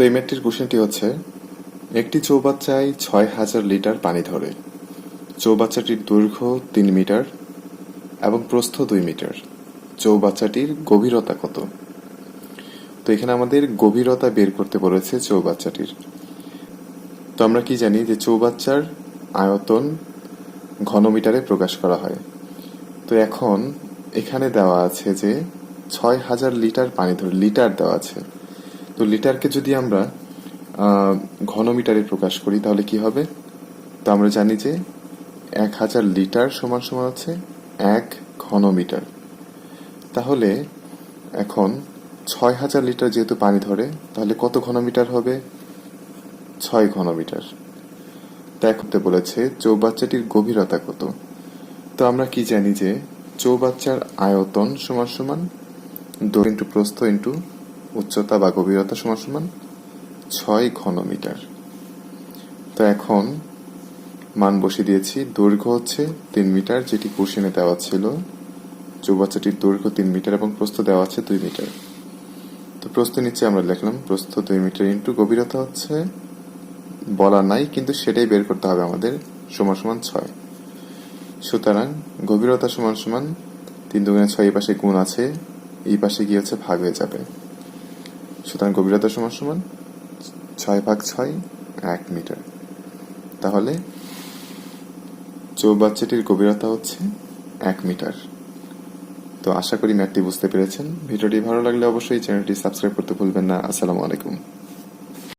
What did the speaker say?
তো এই ম্যাটটির কোশ্চেনটি হচ্ছে, একটি চৌবাচ্চায় ছয় হাজার লিটার পানি ধরে। চৌবাচ্চাটির দৈর্ঘ্য তিন মিটার এবং প্রস্থ দুই মিটার। চৌবাচ্চাটির গভীরতা কত? তো এখানে আমাদের গভীরতা বের করতে বলেছে চৌবাচ্চাটির। তো আমরা কি জানি যে চৌবাচ্চার আয়তন ঘনমিটারে প্রকাশ করা হয়। তো এখন এখানে দেওয়া আছে যে ছয় হাজার লিটার পানি ধরে, লিটার দেওয়া আছে। তো লিটারকে যদি আমরা ঘনমিটারে প্রকাশ করি, তাহলে কি হবে? তো আমরা জানি যে এক হাজার লিটার সমান সমান হচ্ছে এক ঘনমিটার। তাহলে এখন ছয় হাজার লিটার যেহেতু পানি ধরে, তাহলে কত ঘনমিটার হবে? ছয় ঘনমিটার। দেখতে বলেছে, চৌবাচ্চাটির গভীরতা কত? তো আমরা কি জানি যে চৌবাচ্চার আয়তন সমান সমান দৈর্ঘ্য ইন্টু প্রস্থ ইন্টু উচ্চতা বা গভীরতা সমান সমান ছয় ঘনমিটার। তো এখন মান বসিয়ে দিয়েছি। দৈর্ঘ্য হচ্ছে তিন মিটার, যেটি কোশ্চেনে দেওয়া ছিল। চৌবাচ্চাটির দৈর্ঘ্য তিন মিটার এবং প্রস্থ দেওয়া আছে দুই মিটার। তো প্রস্থ নিচে আমরা লিখলাম, প্রস্থ দুই মিটার ইন্টু গভীরতা হচ্ছে বলা নাই, কিন্তু সেটাই বের করতে হবে আমাদের, সমান সমান ছয়। সুতরাং গভীরতা সমান সমান তিন দুগুণে ছয় এই পাশে গুণ আছে, এই পাশে গিয়ে হচ্ছে ভাগ হয়ে যাবে। সুতরাং গভীরতা সমান সমান ছয় ভাগ ছয়, এক মিটার। তাহলে চৌবাচ্চাটির গভীরতা হচ্ছে এক মিটার। তো আশা করি ম্যাটটি বুঝতে পেরেছেন। ভিডিওটি ভালো লাগলে অবশ্যই চ্যানেলটি সাবস্ক্রাইব করতে ভুলবেন না। আসসালামু আলাইকুম।